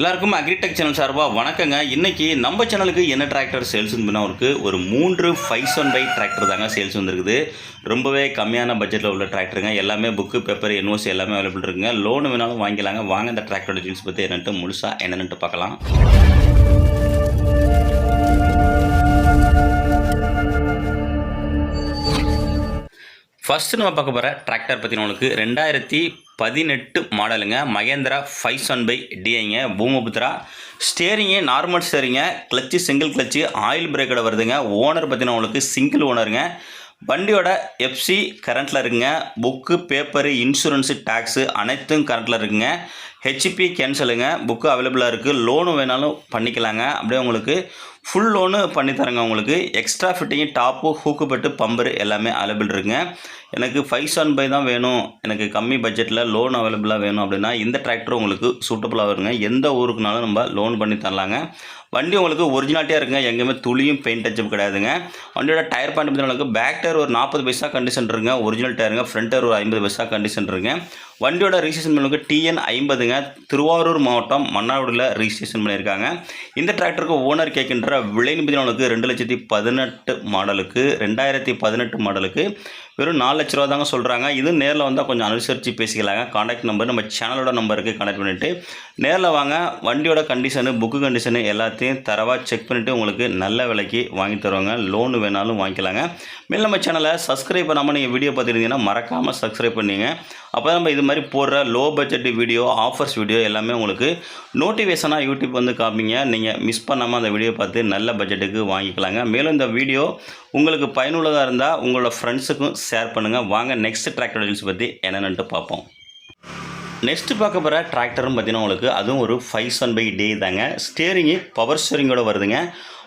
எல்லாருக்கும் agritech channel சார்பாக வணக்கங்க. இன்றைக்கி நம்ம சேனலுக்கு என்ன டிராக்டர் சேல்ஸ் பண்ணவருக்கு ஒரு மூன்று ஃபைவ் ஒன் பை டிராக்டர் தாங்க சேல்ஸ் வந்துருக்குது. ரொம்பவே கம்மியான பட்ஜெட்டில் உள்ள டிராக்டருங்க எல்லாமே புக்கு பேப்பர் என்ஓசி எல்லாமே அவைலபிள் இருக்குங்க. லோன் வேணாலும் வாங்கிக்கலாங்க. வாங்க இந்த டிராக்டரோட டீல்ஸ் பற்றி என்னன்ட்டு முழுசாக என்னென்னு பார்க்கலாம். ஃபஸ்ட்டு நம்ம பார்க்க போகிற டிராக்டர் பற்றி உங்களுக்கு ரெண்டாயிரத்தி பதினெட்டு மாடலுங்க மகேந்திரா ஃபைவ் ஒன் பை டிஐங்க பூமபுத்ரா ஸ்டேரிங்கு நார்மல் ஸ்டேரிங்க கிளச்சு சிங்கிள் கிளச்சு ஆயில் பிரேக்கோட வருதுங்க. ஓனர் பார்த்தீங்கன்னா உங்களுக்கு சிங்கிள் ஓனருங்க வண்டியோட எஃப்சி கரண்ட்டில் இருக்குங்க. புக்கு பேப்பரு இன்சூரன்ஸு டேக்ஸு அனைத்தும் கரண்ட்டில் இருக்குங்க. ஹெச்பி கேன்சலுங்க புக்கு அவைலபிளாக இருக்குது லோனு வேணாலும் பண்ணிக்கலாங்க. அப்படியே உங்களுக்கு ஃபுல் லோனு பண்ணி தரேங்க உங்களுக்கு. எக்ஸ்ட்ரா ஃபிட்டிங் டாப்பு ஹூக்கு பெட்டு பம்பரு எல்லாமே அவைலபிள் இருக்குங்க. எனக்கு ஃபைவ் செவன் பை தான் வேணும். எனக்கு கம்மி பட்ஜெட்டில் லோன் அவைலபிளாக வேணும் அப்படின்னா இந்த டிராக்டர் உங்களுக்கு சூட்டபுளாக வருங்க. எந்த ஊருக்குனாலும் நம்ம லோன் பண்ணி தரலாங்க. வண்டி உங்களுக்கு ஒரிஜினாலிட்டியாக இருக்குங்க. எங்கேயுமே துளியும் பெயிண்ட் டச்சப் கிடையாதுங்க. வண்டியோட டயர் பாயிண்ட் பார்த்தீங்கன்னா பேக் டயர் ஒரு நாற்பது பைசா கண்டிஷன் இருங்க ஒரிஜினல் டயருங்க ஃப்ரண்ட் டயர் ஒரு ஐம்பது பைசா கண்டிஷன் இருங்க வண்டியோட ரிஜிஸ்ட்ரேஷன் பண்ணுங்க டிஎன் ஐம்பதுங்க. திருவாரூர் மாவட்டம் மன்னார்குடியில் ரிஜிஸ்ட்ரேஷன் பண்ணியிருக்காங்க. இந்த டிராக்டருக்கு ஓனர் கேட்கின்ற விலைன்னு பார்த்தீங்கன்னா ரெண்டு லட்சத்தி பதினெட்டு மாடலுக்கு ரெண்டாயிரத்தி பதினெட்டு மாடலுக்கு வெறும் நாலு லட்ச ரூபா தாங்க சொல்கிறாங்க இது நேரில் வந்தால் கொஞ்சம் அனுசரித்து பேசிக்கலாங்க. காண்டாக்ட் நம்பர் நம்ம சேனலோட நம்பருக்கு கனெக்ட் பண்ணிவிட்டு நேரில் வாங்க வண்டியோட கண்டிஷனு புக்கு கண்டிஷனு எல்லாத்தையும் தரவாக செக் பண்ணிவிட்டு உங்களுக்கு நல்ல விலைக்கு வாங்கி தருவாங்க. லோன் வேணாலும் வாங்கிக்கலாங்க. மேலும் நம்ம சேனலை சப்ஸ்கிரைப் பண்ணாமல் நீங்கள் வீடியோ பார்த்துருந்தீங்கன்னா மறக்காமல் சப்ஸ்கிரைப் பண்ணிங்க. அப்போ நம்ம இது மாதிரி போடுற low budget video offers video எல்லாமே உங்களுக்கு நோட்டிஃபிகேஷனாக யூடியூப் வந்து காமிங்க. நீங்கள் மிஸ் பண்ணாமல் அந்த வீடியோ பார்த்து நல்ல பட்ஜெட்டுக்கு வாங்கிக்கலாங்க. மேலும் இந்த வீடியோ உங்களுக்கு பயனுள்ளதாக இருந்தால் உங்களோட ஃப்ரெண்ட்ஸுக்கும் ஷேர் பண்ணுங்கள் வாங்க நெக்ஸ்ட் டிராக்டர் டீல்ஸ் பற்றி என்னென்னட்டு பார்ப்போம். நெக்ஸ்ட்டு பார்க்க போகிற டிராக்டரும் பார்த்தீங்கன்னா உங்களுக்கு அதுவும் ஒரு ஃபைவ் சன் பை டே தாங்க. ஸ்டேரிங்கு பவர் ஸ்டேரிங்கோட வருதுங்க.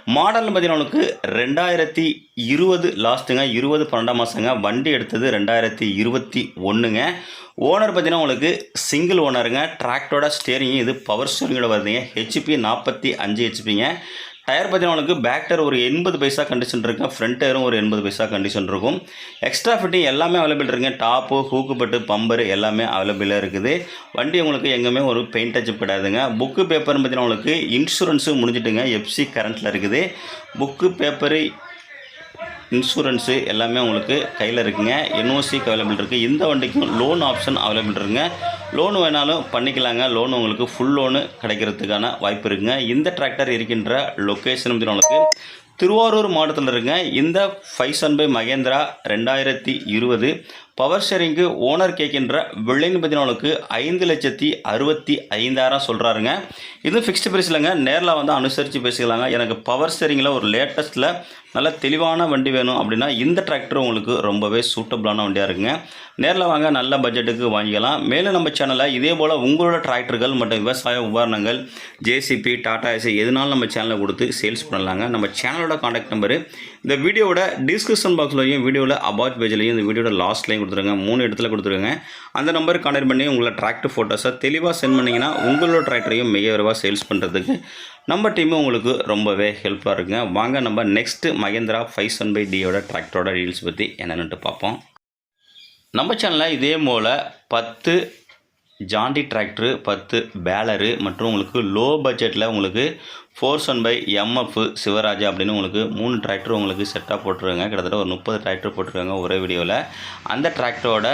மாடல்னு பார்த்தீங்கன்னா உனக்கு ரெண்டாயிரத்தி இருபது லாஸ்ட்டுங்க இருபது பன்னெண்டாம் மாதங்க வண்டி எடுத்தது ரெண்டாயிரத்தி இருபத்தி ஒன்றுங்க ஓனர் பார்த்தீங்கன்னா உங்களுக்கு சிங்கிள் ஓனருங்க டிராக்டரோட ஸ்டேரிங் இது பவர் ஸ்டேரிங்கோட வருதுங்க. ஹெச்பி நாற்பத்தி அஞ்சு ஹெச்பிங்க டயர் பார்த்தீங்கன்னா உங்களுக்கு பேக் டயர் ஒரு எண்பது பைசா கண்டிஷன் இருக்கும் ஃப்ரண்ட் டயரும் ஒரு எண்பது பைசா கண்டிஷன் இருக்கும். எக்ஸ்ட்ரா ஃபிட்டிங் எல்லாமே அவைலபிள் இருக்குங்க டாப்பு ஹூக்கு பட்டு பம்பர் எல்லாமே அவைலபிளாக இருக்குது. வண்டி உங்களுக்கு எங்கேயுமே ஒரு பெயிண்ட் டச்சப் கிடையாதுங்க. புக்கு பேப்பர்னு பார்த்தீங்கன்னா உங்களுக்கு இன்சூரன்ஸும் முடிஞ்சிட்டுங்க எஃப்சி கரண்ட்டில் இருக்குது. புக்கு பேப்பரு இன்சூரன்ஸு எல்லாமே உங்களுக்கு கையில் இருக்குங்க. என்ஓசிக்கு அவைலபிள் இருக்குது இந்த வண்டிக்கும் லோன் ஆப்ஷன் அவைலபிள் இருக்குங்க. லோன் வேணாலும் பண்ணிக்கலாங்க. லோன் உங்களுக்கு ஃபுல் லோனு கிடைக்கிறதுக்கான வாய்ப்பு இருக்குங்க. இந்த டிராக்டர் இருக்கின்ற லொக்கேஷன் உங்களுக்கு திருவாரூர் மாவட்டத்தில் இருக்குங்க. இந்த ஃபைவ் பை மகேந்திரா ரெண்டாயிரத்தி இருபது பவர் ஷேரிங்க்கு ஓனர் கேட்கின்ற விலைன்னு பதினாலுக்கு ஐந்து லட்சத்தி அறுபத்தி ஐந்தாயிரம் சொல்கிறாருங்க இது ஃபிக்ஸ்டு ப்ரைஸ் இல்லைங்க. நேரில் வந்து அனுசரித்து பேசிக்கலாங்க. எனக்கு பவர் ஸ்டேரிங்கில் ஒரு லேட்டஸ்ட்டில் நல்ல தெளிவான வண்டி வேணும் அப்படின்னா இந்த டிராக்டர் உங்களுக்கு ரொம்பவே சூட்டபிளான வண்டியாக இருக்குங்க. நேரில் வாங்க நல்ல பட்ஜெட்டுக்கு வாங்கிக்கலாம். மேலும் நம்ம சேனலில் இதே போல் உங்களோட டிராக்டர்கள் மற்றும் விவசாய உபகரணங்கள் ஜேசிபி டாடா ஏசி எதுனாலும் நம்ம சேனலில் கொடுத்து சேல்ஸ் பண்ணலாங்க. நம்ம சேனலோட காண்டாக்ட் நம்பரு இந்த வீடியோவோட டிஸ்கிரிப்ஷன் பாக்ஸ்லையும் வீடியோவில் அபாட் பேஜ்லையும் இந்த வீடியோட லாஸ்ட்லையும் கொடுத்துருங்க மூணு இடத்துல கொடுத்துருங்க அந்த நம்பருக்கு கான்டெக்ட் பண்ணி உங்களை டிராக்டர் ஃபோட்டோஸை தெளிவாக சென்ட் பண்ணிங்கன்னா உங்களோட டிராக்டரையும் மிக விரைவாக சேல்ஸ் பண்ணுறதுக்கு நம்ம டீமும் உங்களுக்கு ரொம்பவே ஹெல்ப்பாக இருக்குங்க. வாங்க நம்ம next Mahindra five seven five டியோட டிராக்டரோட ரீல்ஸ் பற்றி என்னென்னுட்டு பார்ப்போம். நம்ம சேனலில் இதே போல் பத்து ஜாண்டி டிராக்டரு பத்து பேலரு மற்றும் உங்களுக்கு லோ பட்ஜெட்டில் உங்களுக்கு four one five MF Sivaraja அப்படின்னு உங்களுக்கு மூணு டிராக்டர் உங்களுக்கு செட்டாக போட்டுருக்காங்க. கிட்டத்தட்ட ஒரு முப்பது டிராக்டர் போட்டிருக்காங்க ஒரே வீடியோவில் அந்த டிராக்டரோட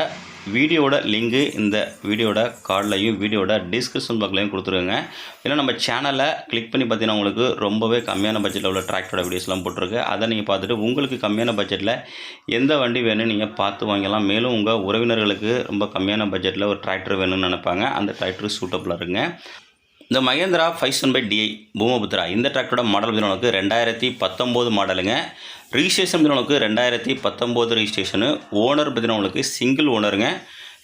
வீடியோட லிங்கு இந்த வீடியோட கார்டிலையும் வீடியோட டிஸ்கிரிப்ஷன் பாக்லையும் கொடுத்துருங்க ஏன்னா நம்ம சேனலை கிளிக் பண்ணி பார்த்தீங்கன்னா உங்களுக்கு ரொம்பவே கம்மியான பட்ஜெட்டில் உள்ள டிராக்டரோட வீடியோஸ்லாம் போட்டிருக்கு. அதை நீங்கள் பார்த்துட்டு உங்களுக்கு கம்மியான பட்ஜெட்டில் எந்த வண்டி வேணும்னு நீங்கள் பார்த்து வாங்கலாம் மேலும் உங்கள் உறவினர்களுக்கு ரொம்ப கம்மியான பட்ஜெட்டில் ஒரு டிராக்டர் வேணும்னு நினைப்பாங்க. அந்த டிராக்டர் சூட்டபுளாக இருக்குங்க. இந்த மகேந்திரா ஃபைவ் சன் பை டிஐ பூமபுத்ரா இந்த டிராக்டரோட மாடல் பார்த்தீங்கன்னா ரெண்டாயிரத்தி பத்தொம்போது மாடலுங்க ரிஜிஸ்ட்ரேஷன் பார்த்தீங்கன்னா ரெண்டாயிரத்தி பத்தொம்போது ரிஜிஸ்ட்ரேஷனு ஓனர் பார்த்தீங்கன்னா உங்களுக்கு சிங்கிள் ஓனருங்க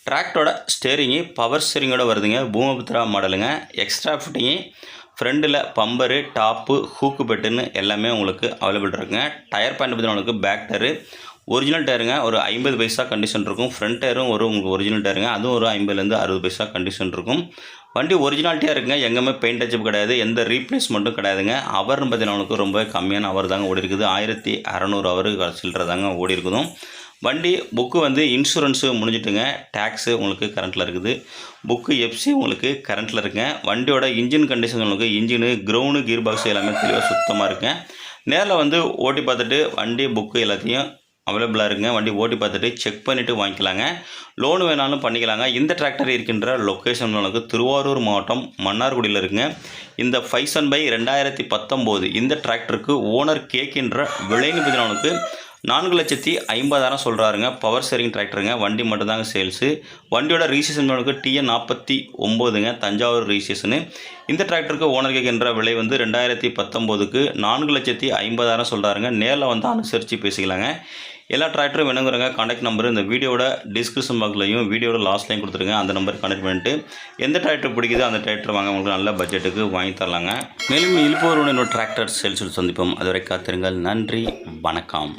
டிராக்டரோட ஸ்டேரிங்கு பவர் ஸ்டேரிங்கோட வருதுங்க. பூமபுத்ரா மாடலுங்க எக்ஸ்ட்ரா ஃபிட்டிங்கு ஃப்ரண்டில் பம்பரு டாப்பு ஹூக்கு பெட்டுன்னு எல்லாமே உங்களுக்கு அவைலபிள் இருக்குங்க. டயர் பேண்ட் பார்த்தீங்கன்னா உங்களுக்கு பேக் டயரு ஒரிஜினல் டயருங்க ஒரு ஐம்பது பைசா கண்டிஷன் இருக்கும். ஃப்ரண்ட் டயரும் ஒரு உங்களுக்கு ஒரிஜினல் டயருங்க. அதுவும் ஒரு ஐம்பதுலேருந்து அறுபது பைசா கண்டிஷன் இருக்கும். வண்டி ஒரிஜினாலிட்டியாக இருக்குங்க. எங்கேயுமே பெயிண்ட் அச்சப் கிடையாது. எந்த ரீப்ளேஸ்மெண்ட்டும் கிடையாதுங்க. அவர்னு பார்த்தீங்கன்னா உங்களுக்கு ரொம்ப கம்மியான அவர் தாங்க ஓடி இருக்குது. ஆயிரத்தி அறநூறு அவருக்கு சில்லற தாங்க ஓடி இருக்குதும் வண்டி புக்கு வந்து இன்சூரன்ஸு முடிஞ்சிட்டுங்க. டேக்ஸு உங்களுக்கு கரண்ட்டில் இருக்குது. புக்கு எஃப்சி உங்களுக்கு கரண்ட்டில் இருக்குங்க. வண்டியோட இன்ஜின் கண்டிஷன் உங்களுக்கு இன்ஜினு க்ரௌண்டு கீர் பாக்ஸ் எல்லாமே தெளிவாக சுத்தமாக இருக்குங்க. நேரில் வந்து ஓட்டி பார்த்துட்டு வண்டி புக்கு எல்லாத்தையும் அவைலபிளாக இருக்குங்க வண்டி ஓட்டி பார்த்துட்டு செக் பண்ணிவிட்டு வாங்கிக்கலாங்க. லோன் வேணாலும் பண்ணிக்கலாங்க. இந்த டிராக்டர் இருக்கின்ற லொக்கேஷன் உங்களுக்கு திருவாரூர் மாவட்டம் மன்னார்குடியில் இருக்குங்க. இந்த ஃபைசன் பை ரெண்டாயிரத்தி பத்தொம்போது இந்த டிராக்டருக்கு ஓனர் கேட்கின்ற விலைன்னு பார்த்தீங்கன்னா நான்கு லட்சத்தி ஐம்பதாயிரம் சொல்கிறாருங்க பவர் ஸ்டேரிங் டிராக்டருங்க வண்டி மட்டும்தாங்க சேல்ஸு வண்டியோட ரிஜிஸ்ட்ரேஷன் உங்களுக்கு டிஎன் நாற்பத்தி ஒம்போதுங்க. தஞ்சாவூர் ரிஜிஸ்ட்ரேஷனு இந்த டிராக்டருக்கு ஓனர் கேட்கின்ற விலை வந்து ரெண்டாயிரத்தி பத்தொம்போதுக்கு நான்கு லட்சத்தி ஐம்பதாயிரம் சொல்கிறாருங்க நேரில் வந்து அனுசரித்து பேசிக்கலாங்க. எல்லா டிராக்டரும் வேணுங்கிறங்க காண்டாக்ட் நம்பர் இந்த வீடியோட டிஸ்கிரிப்ஷன் பாக்ஸ்லையும் வீடியோட லாஸ்ட்லையும் கொடுத்துருங்க. அந்த நம்பர் கனெக்ட் பண்ணிட்டு எந்த டிராக்டர் பிடிக்குதோ அந்த டிராக்டர் வாங்க உங்களுக்கு நல்ல பட்ஜெட்டுக்கு வாங்கி தரலாங்க. மேலும் இழுப்பவருடன் டிராக்டர் சேல்ஸில் சந்திப்போம். அதுவரை காத்திருங்கள். நன்றி. வணக்கம்.